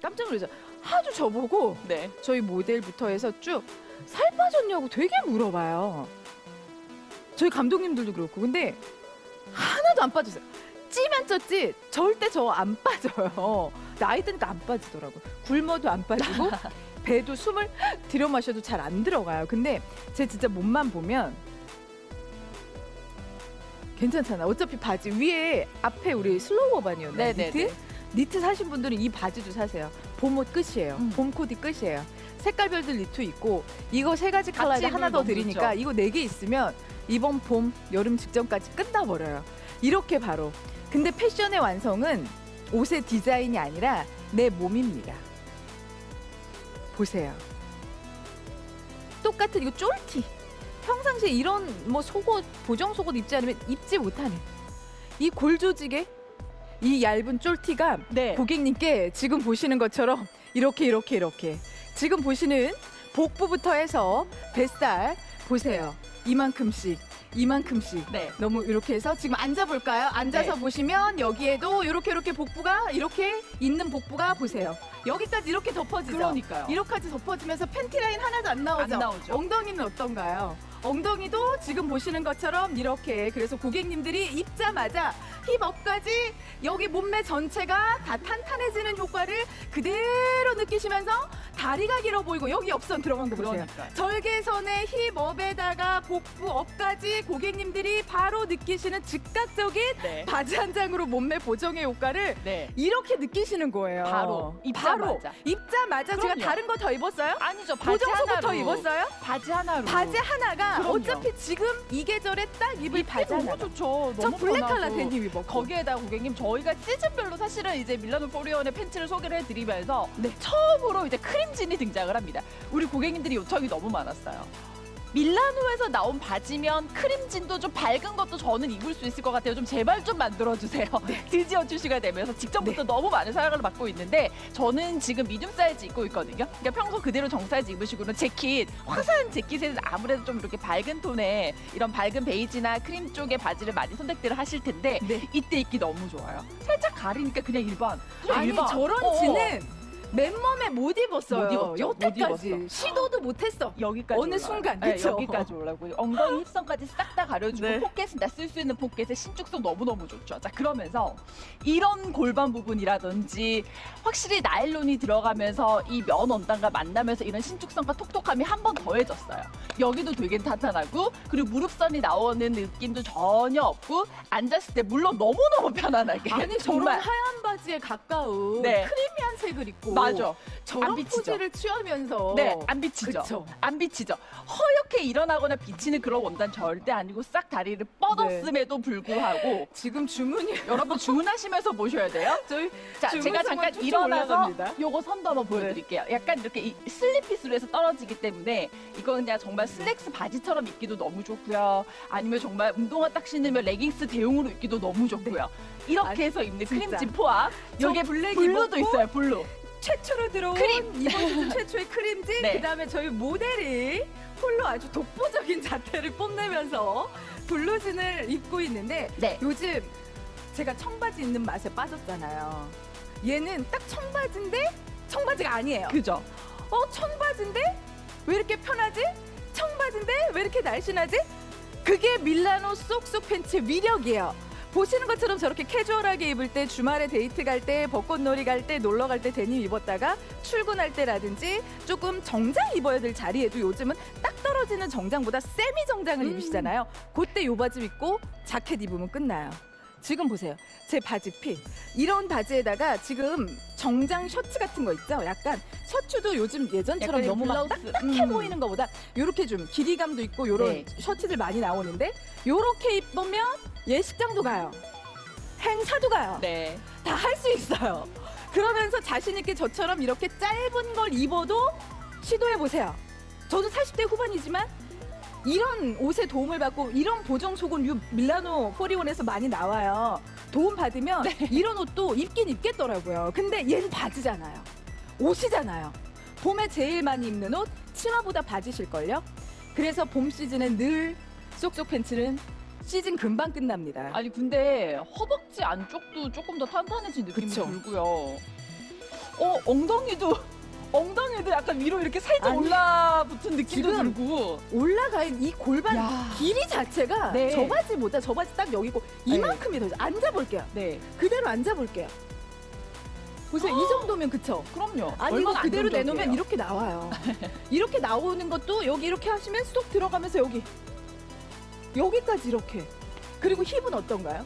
깜짝 놀랐어요. 하도 저보고 네. 저희 모델부터 해서 쭉 살 빠졌냐고 되게 물어봐요. 저희 감독님들도 그렇고 근데 하나도 안 빠졌어요. 찌면 쪘지 절대 저 안 빠져요. 나이 드니까 안 빠지더라고. 굶어도 안 빠지고 배도 숨을 들여 마셔도 잘 안 들어가요. 근데 제 진짜 몸만 보면 괜찮잖아. 어차피 바지 위에 앞에 우리 슬로우 버반이었나 네 네 네. 니트? 니트 사신 분들은 이 바지도 사세요. 봄옷 끝이에요. 음. 봄 코디 끝이에요. 색깔별들 니트 있고 이거 세 가지 컬러에 같이 하나 더 너무 드리니까 좋죠. 이거 네 개 있으면 이번 봄 여름 직전까지 끝나버려요. 이렇게 바로. 근데 패션의 완성은 옷의 디자인이 아니라 내 몸입니다. 보세요. 똑같은 이거 쫄티. 평상시에 이런 뭐 속옷 보정 속옷 입지 않으면 입지 못하는 이 골 조직의 이 얇은 쫄티가 네. 고객님께 지금 보시는 것처럼 이렇게 이렇게 이렇게 지금 보시는 복부부터 해서 뱃살 보세요 이만큼씩 이만큼씩 네. 너무 이렇게 해서 지금 앉아볼까요? 앉아서 네. 보시면 여기에도 이렇게 이렇게 복부가 이렇게 있는 복부가 보세요 여기까지 이렇게 덮어지죠 그러니까요. 이렇게까지 덮어지면서 팬티 라인 하나도 안 나오죠? 안 나오죠. 엉덩이는 어떤가요? 엉덩이도 지금 보시는 것처럼 이렇게 그래서 고객님들이 입자마자 힙업까지 여기 몸매 전체가 다 탄탄해지는 효과를 그대로 느끼시면서 다리가 길어 보이고 여기 옆선 들어간 거 보세요. 그러니까. 절개선의 힙업에다가 복부 업까지 고객님들이 바로 느끼시는 즉각적인 네. 바지 한 장으로 몸매 보정의 효과를 네. 이렇게 느끼시는 거예요. 바로, 바로 입자마자. 입자마자 제가 그럼요. 다른 거 더 입었어요? 아니죠. 바지 보정 속옷 하나로. 더 입었어요? 바지 하나로. 바지 하나가 그럼요. 어차피 지금 이 계절에 딱 입을 바지 너무 하나. 좋죠. 저 너무 블랙 편하고. 컬러 데님 입었고. 거기에다 고객님 저희가 시즌별로 사실은 이제 밀라노 포리온의 팬츠를 소개를 해드리면서 네. 처음으로 이제 크림 진이 등장을 합니다. 우리 고객님들이 요청이 너무 많았어요. 밀라노에서 나온 바지면 크림진도 좀 밝은 것도 저는 입을 수 있을 것 같아요. 좀 제발 좀 만들어 주세요. 드디어 출시가 되면서 직전부터 너무 많은 사랑을 받고 있는데 저는 지금 미디움 사이즈 입고 있거든요. 그러니까 평소 그대로 정 사이즈 입으시고는 재킷 화사한 재킷에는 아무래도 좀 이렇게 밝은 톤의 이런 밝은 베이지나 크림 쪽의 바지를 많이 선택들을 하실 텐데 네. 이때 입기 너무 좋아요. 살짝 가리니까 그냥 일반. 그냥 아니 일반. 저런 어, 지는 맨몸에 못 입었어요. 못 입었죠. 여태까지 못 입었어. 시도도 못했어. 여기까지 어느 올라와요. 순간, 네, 그쵸? 여기까지 올라고 엉덩이 힙선까지 싹 다 가려주고 네. 포켓은 다쓸수 있는 포켓의 신축성 너무너무 좋죠. 자 그러면서 이런 골반 부분이라든지 확실히 나일론이 들어가면서 이 면 원단과 만나면서 이런 신축성과 톡톡함이 한 번 더해졌어요. 여기도 되게 탄탄하고 그리고 무릎선이 나오는 느낌도 전혀 없고 앉았을 때 물론 너무너무 편안하게 아니 저런 정말 하얀 바지에 가까운 네. 크리미한 색을 입고 맞아. 저런 안 비치죠. 포즈를 취하면서 네, 안 비치죠. 그쵸. 안 비치죠. 허옇게 일어나거나 비치는 그런 원단 절대 아니고 싹 다리를 뻗었음에도 네. 불구하고 지금 주문이 여러분 주문하시면서 보셔야 돼요. 저희 자, 제가 잠깐 일어나서. 요거 선도 한번 보여드릴게요. 약간 이렇게 이 슬리핏으로 해서 떨어지기 때문에 이거 그냥 정말 슬랙스 바지처럼 입기도 너무 좋고요. 아니면 정말 운동화 딱 신으면 레깅스 대용으로 입기도 너무 좋고요. 이렇게 아니, 해서 입는 진짜. 크림진 포함 저 여기에 블랙 블루도 입었고 있어요. 블루. 최초로 들어온 크림. 이번 시즌 최초의 크림진 네. 그다음에 저희 모델이 홀로 아주 독보적인 자태를 뽐내면서 블루진을 입고 있는데 네. 요즘 제가 청바지 입는 맛에 빠졌잖아요. 얘는 딱 청바지인데 청바지가 아니에요. 그죠? 어 청바지인데 왜 이렇게 편하지? 청바지인데 왜 이렇게 날씬하지? 그게 밀라노 쏙쏙 팬츠의 위력이에요. 보시는 것처럼 저렇게 캐주얼하게 입을 때 주말에 데이트 갈 때 벚꽃놀이 갈 때 놀러 갈 때 데님 입었다가 출근할 때라든지 조금 정장 입어야 될 자리에도 요즘은 딱 떨어지는 정장보다 세미 정장을 음. 입으시잖아요. 그때 요 바지 입고 자켓 입으면 끝나요. 지금 보세요. 제 바지 핏. 이런 바지에다가 지금 정장 셔츠 같은 거 있죠? 약간 셔츠도 요즘 예전처럼 약간 너무 막 블라우스. 딱딱해 음. 보이는 것보다 이렇게 좀 길이감도 있고 요런 네. 셔츠들 많이 나오는데 요렇게 입으면 예식장도 가요. 행사도 가요. 네. 다 할 수 있어요. 그러면서 자신 있게 저처럼 이렇게 짧은 걸 입어도 시도해 보세요. 저도 40대 후반이지만 이런 옷에 도움을 받고 이런 보정 속은 유 밀라노 포리온에서 많이 나와요. 도움 받으면 네. 이런 옷도 입긴 입겠더라고요. 근데 얘는 바지잖아요. 옷이잖아요. 봄에 제일 많이 입는 옷 치마보다 바지실걸요. 그래서 봄 시즌엔 늘 쏙쏙 팬츠는 시즌 금방 끝납니다. 아니 근데 허벅지 안쪽도 조금 더 탄탄해진 느낌이 그쵸. 들고요. 어 엉덩이도 엉덩이도 약간 위로 이렇게 살짝 아니, 올라 붙은 느낌도 지금 들고. 올라가 있는 이 골반 야. 길이 자체가 네. 저 바지보다 저 바지 딱 여기고 이만큼이 더 있어요. 앉아볼게요. 네, 그대로 앉아볼게요. 보세요. 이 정도면 그쵸? 그럼요. 아니 이거 얼마나 그대로 안정적이에요. 내놓으면 이렇게 나와요. 이렇게 나오는 것도 여기 이렇게 하시면 쏙 들어가면서 여기 여기까지 이렇게. 그리고 힙은 어떤가요?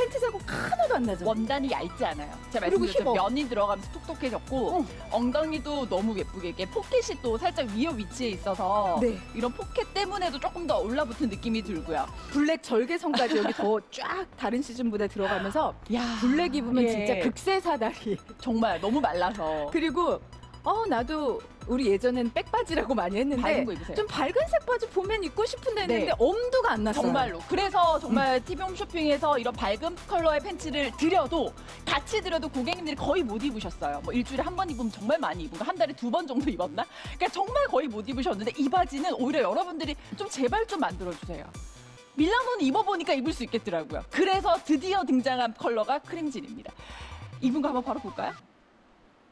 팬티 자국 하나도 안 나죠. 원단이 얇지 않아요. 제가 그리고 말씀드렸죠. 힙업. 면이 들어가면서 톡톡해졌고 어. 엉덩이도 너무 예쁘게 이게 포켓이 또 살짝 위에 위치해 있어서 네. 이런 포켓 때문에도 조금 더 올라붙은 느낌이 들고요. 블랙 절개선까지 여기 더 쫙 다른 시즌보다 들어가면서 야, 블랙 입으면 예. 진짜 극세 사다리. 정말 너무 말라서 그리고 어 나도 우리 예전엔 백바지라고 많이 했는데 밝은 거 입으세요. 좀 밝은색 바지 보면 입고 싶은데 네. 했는데 엄두가 안 났어요. 정말로. 그래서 음. 정말 티비홈 쇼핑에서 이런 밝은 컬러의 팬츠를 드려도 같이 드려도 고객님들이 거의 못 입으셨어요. 뭐 일주일에 한 번 입으면 정말 많이 입은 거한 달에 두 번 정도 입었나? 그러니까 정말 거의 못 입으셨는데 이 바지는 오히려 여러분들이 좀 제발 좀 만들어 주세요. 밀라노는 입어보니까 입을 수 있겠더라고요. 그래서 드디어 등장한 컬러가 크림진입니다. 입은 거 한번 바로 볼까요?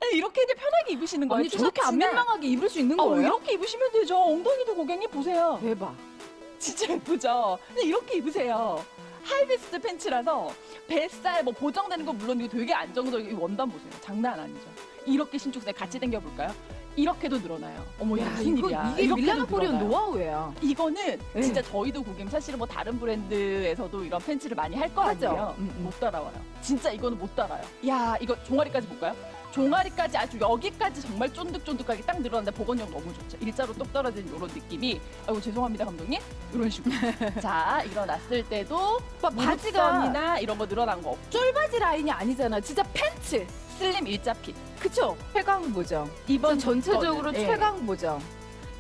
네, 이렇게 이제 편하게 입으시는 거예요. 언니 저렇게 안 티셔츠나. 민망하게 입을 수 있는 어, 거예요? 이렇게 입으시면 되죠. 엉덩이도 고객님 보세요. 대박. 진짜 예쁘죠? 근데 이렇게 입으세요. 하이비스트 팬츠라서 뱃살 뭐 보정되는 건 물론 이거 되게 안정적인 이 원단 보세요. 장난 아니죠. 이렇게 신축세 같이 당겨 볼까요? 이렇게도 늘어나요. 어머, 야, 야, 무슨 이거 일이야. 이게 이렇게도 밀라노 코리온 늘어나요. 노하우예요. 이거는 네. 진짜 저희도 고객님 사실은 뭐 다른 브랜드에서도 이런 팬츠를 많이 할거 하죠. 아니에요. 음, 음. 못 따라와요. 진짜 이거는 못 따라요. 야 이거 종아리까지 볼까요? 종아리까지 아주 여기까지 정말 쫀득쫀득하게 딱 늘어났는데 보건력 너무 좋죠. 일자로 똑 떨어지는 이런 느낌이 아이고 죄송합니다 감독님 이런 식으로 자 일어났을 때도 막 바지가 무릎선이나 이런 거 늘어난 거. 쫄바지 라인이 아니잖아. 진짜 팬츠. 슬림 일자 핏 그쵸? 최강 보정. 이번 전체적으로 거는, 예. 최강 보정.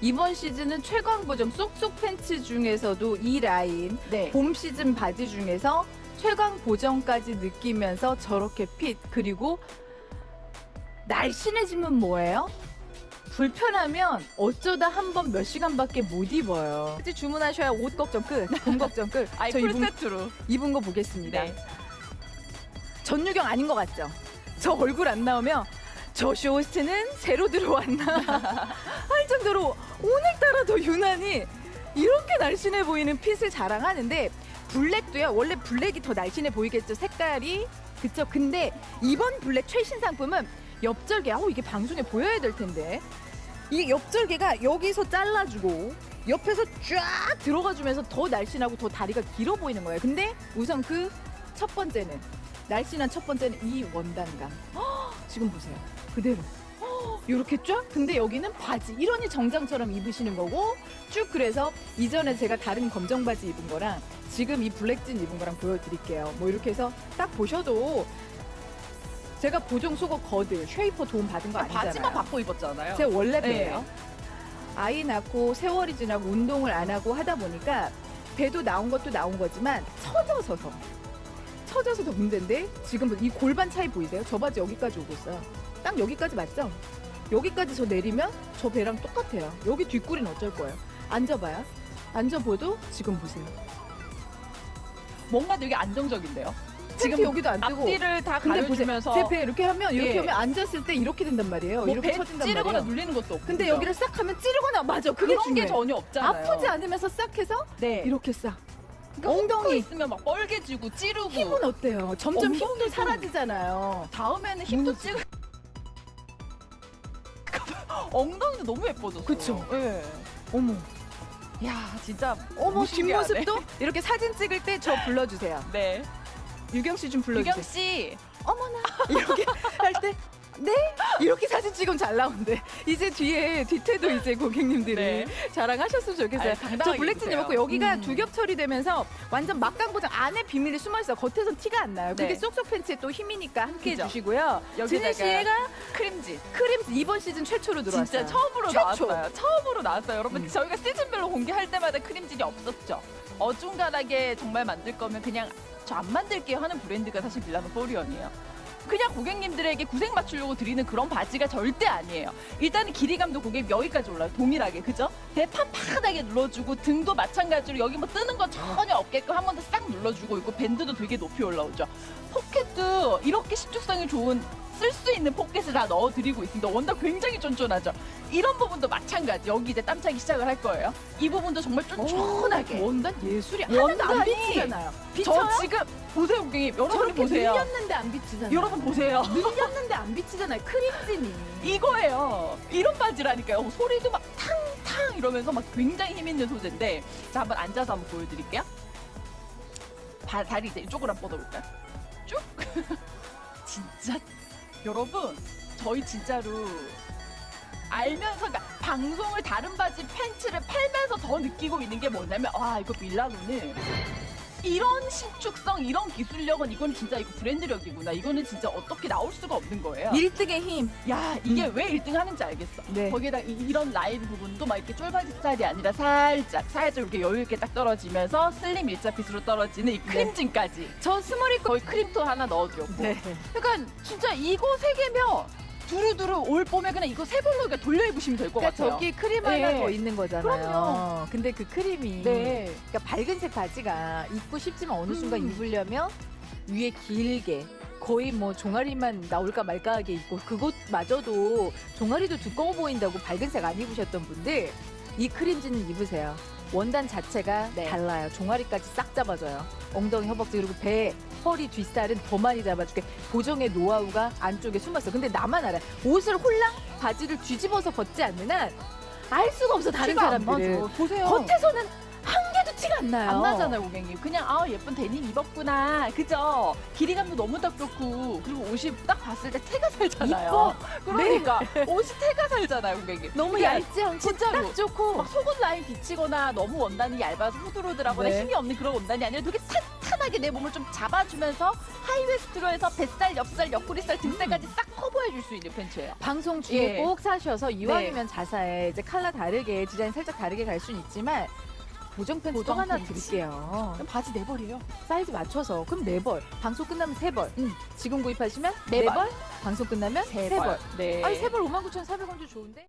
이번 시즌은 최강 보정 쏙쏙 팬츠 중에서도 이 라인 네. 봄 시즌 바지 중에서 최강 보정까지 느끼면서 저렇게 핏 그리고 날씬해지면 뭐예요? 불편하면 어쩌다 한 번 몇 시간밖에 못 입어요. 이제 주문하셔야 옷 걱정 끝, 봄 걱정 끝. 아이 저풀 입은, 세트로 입은 거 보겠습니다. 네. 전유경 아닌 것 같죠? 저 얼굴 안 나오면 저 쇼호스트는 새로 들어왔나 할 정도로 오늘따라 더 유난히 이렇게 날씬해 보이는 핏을 자랑하는데 블랙도요 원래 블랙이 더 날씬해 보이겠죠 색깔이 그쵸 근데 이번 블랙 최신 상품은 옆절개 아우 이게 방송에 보여야 될 텐데 이 옆절개가 여기서 잘라주고 옆에서 쫙 들어가주면서 더 날씬하고 더 다리가 길어 보이는 거예요 근데 우선 그 첫 번째는 날씬한 첫 번째는 이 원단감. 헉, 지금 보세요. 그대로. 이렇게 쫙. 근데 여기는 바지. 이러니 정장처럼 입으시는 거고 쭉 그래서 이전에 제가 다른 검정 바지 입은 거랑 지금 이 블랙진 입은 거랑 보여드릴게요. 뭐 이렇게 해서 딱 보셔도 제가 보정 속옷 거드 쉐이퍼 도움 받은 거 아니잖아요. 바지만 바꿔 입었잖아요. 제 원래 네. 배예요. 아이 낳고 세월이 지나고 운동을 안 하고 하다 보니까 배도 나온 것도 나온 거지만 처져서서 처져서 더 문제인데 지금 이 골반 차이 보이세요? 저 바지 여기까지 오고 있어요. 딱 여기까지 맞죠? 여기까지 저 내리면 저 배랑 똑같아요. 여기 뒷구리는 어쩔 거예요? 앉아봐요. 앉아봐도 지금 보세요. 뭔가 되게 안정적인데요. 지금 여기도 안 뜨고 앞뒤를 다 근데 보세요. 가려주면서 제배 이렇게 하면 이렇게 예. 하면 앉았을 때 이렇게 된단 말이에요. 뭐 이렇게 배 처진단 찌르거나 말이에요. 눌리는 것도 없고 근데? 여기를 싹 하면 찌르거나 맞아. 그게 그런 게 중요해. 전혀 없잖아요. 아프지 않으면서 싹 해서 네. 이렇게 싹. 그러니까 엉덩이 엉덩이. 있으면 막 뻘개지고 찌르고 힘은 어때요? 점점 엉덩이도. 힘도 사라지잖아요. 다음에는 힙도 찍어 엉덩이도 너무 예뻐졌어요. 그쵸? 예. 어머, 야 진짜 어머 신기하네. 뒷모습도 이렇게 사진 찍을 때 저 불러주세요. 네. 유경 씨좀 유경 불러주세요. 씨 어머나 이렇게 할 때. 네 이렇게 찍으면 잘 나오는데 이제 뒤에 뒤태도 이제 고객님들이 네. 자랑하셨으면 좋겠어요. 아유, 저 당당하게 블랙진 입으세요. 입었고 여기가 음. 두겹 처리되면서 완전 막강 보장 안에 비밀이 숨어 있어. 요 겉에선 티가 안 나요. 그게 네. 쏙쏙 팬츠의 또 힘이니까 함께 그죠. 해주시고요. 여기다가 진희 씨가 크림진 크림 이번 시즌 최초로 들어왔어요. 진짜 처음으로 최초. 나왔어요. 처음으로 나왔어요. 여러분 음. 저희가 시즌별로 공개할 때마다 크림진이 없었죠. 어중간하게 정말 만들 거면 그냥 저 안 만들게요 하는 브랜드가 사실 밀라노 포리언이에요. 그냥 고객님들에게 구색 맞추려고 드리는 그런 바지가 절대 아니에요. 일단은 길이감도 고객 여기까지 올라요. 동일하게 그죠? 대 판판하게 눌러주고 등도 마찬가지로 여기 뭐 뜨는 거 전혀 없게끔 한 번 더 싹 눌러주고 있고 밴드도 되게 높이 올라오죠. 포켓도 이렇게 신축성이 좋은 쓸 수 있는 포켓을 다 넣어드리고 있습니다. 원단 굉장히 쫀쫀하죠. 이런 부분도 마찬가지. 여기 이제 땀 차기 시작을 할 거예요. 이 부분도 정말 쫀쫀하게. 원단 예술이 하나도 안 비치잖아요. 저 비쳐요? 지금 보세요, 고객님. 여러분이 저렇게 보세요. 밀렸는데 안 비치잖아요. 여러분 보세요. 밀렸는데 안 비치잖아요. 크림진이. 이거예요. 이런 바지라니까요. 소리도 막 탕탕 이러면서 막 굉장히 힘 있는 소재인데 자 한번 앉아서 한번 보여드릴게요. 바, 다리 이제 이쪽으로 한번 뻗어볼까요? 쭉. 진짜 여러분 저희 진짜로 알면서 그러니까 방송을 다른 바지 팬츠를 팔면서 더 느끼고 있는 게 뭐냐면 와 이거 밀라노는 이런 신축성 이런 기술력은 이건 진짜 이거 브랜드력이구나 이거는 진짜 어떻게 나올 수가 없는 거예요. 1등의 힘. 야 이게 왜 1등 하는지 알겠어. 네. 거기에다 이, 런 라인 부분도 막 이렇게 쫄바지 스타일이 아니라 살짝 살짝 이렇게 여유 있게 딱 떨어지면서 슬림 일자 핏으로 떨어지는 이 크림진까지. 저 스몰이 거의 크림톤 하나 넣어드렸고. 네. 그러니까 진짜 이거 세 개면 두루두루 올 봄에 그냥 이거 세 벌로 그냥 돌려 입으시면 될 것 그러니까 같아요. 저기 크림 하나 네. 더 있는 거잖아요. 그럼요. 근데 그 크림이 네. 그러니까 밝은색 바지가 입고 싶지만 어느 순간 음. 입으려면 위에 길게 거의 뭐 종아리만 나올까 말까 하게 입고 그것마저도 종아리도 두꺼워 보인다고 밝은색 안 입으셨던 분들 이 크림진 입으세요. 원단 자체가 네. 달라요. 종아리까지 싹 잡아줘요. 엉덩이, 허벅지 그리고 배, 허리, 뒷살은 더 많이 잡아주게 보정의 노하우가 안쪽에 숨었어. 근데 나만 알아. 옷을 홀랑 바지를 뒤집어서 벗지 않는 한 알 수가 없어 다른 티가 안 사람들은. 나죠. 보세요. 겉에서는 티가 안 나요. 안 나잖아요, 고객님. 그냥 아 예쁜 데님 입었구나, 그죠? 길이감도 너무 딱 좋고 그리고 옷이 딱 봤을 때 태가 살잖아요. 그러니까 옷이 태가 살잖아요, 고객님. 너무 그게 얇지 않고 진짜로. 딱 좋고 막 속옷 라인 비치거나 너무 원단이 얇아서 후들후들하거나 네. 힘이 없는 그런 원단이 아니라 되게 탄탄하게 내 몸을 좀 잡아주면서 하이웨스트로 해서 뱃살, 옆살, 옆구리살, 등살까지 싹 커버해줄 수 있는 팬츠예요. 방송 중에 예. 꼭 사셔서 이왕이면 자사에 이제 컬러 다르게 디자인 살짝 다르게 갈 수는 있지만 보정 팬츠 또 보정 하나 팬츠. 드릴게요. 바지 내버려요. 사이즈 맞춰서 그럼 네 벌. 방송 끝나면 세 벌. 음. 지금 구입하시면 네네 벌. 벌. 방송 끝나면 세 벌. 네. 아니 세벌 59,400원도 좋은데?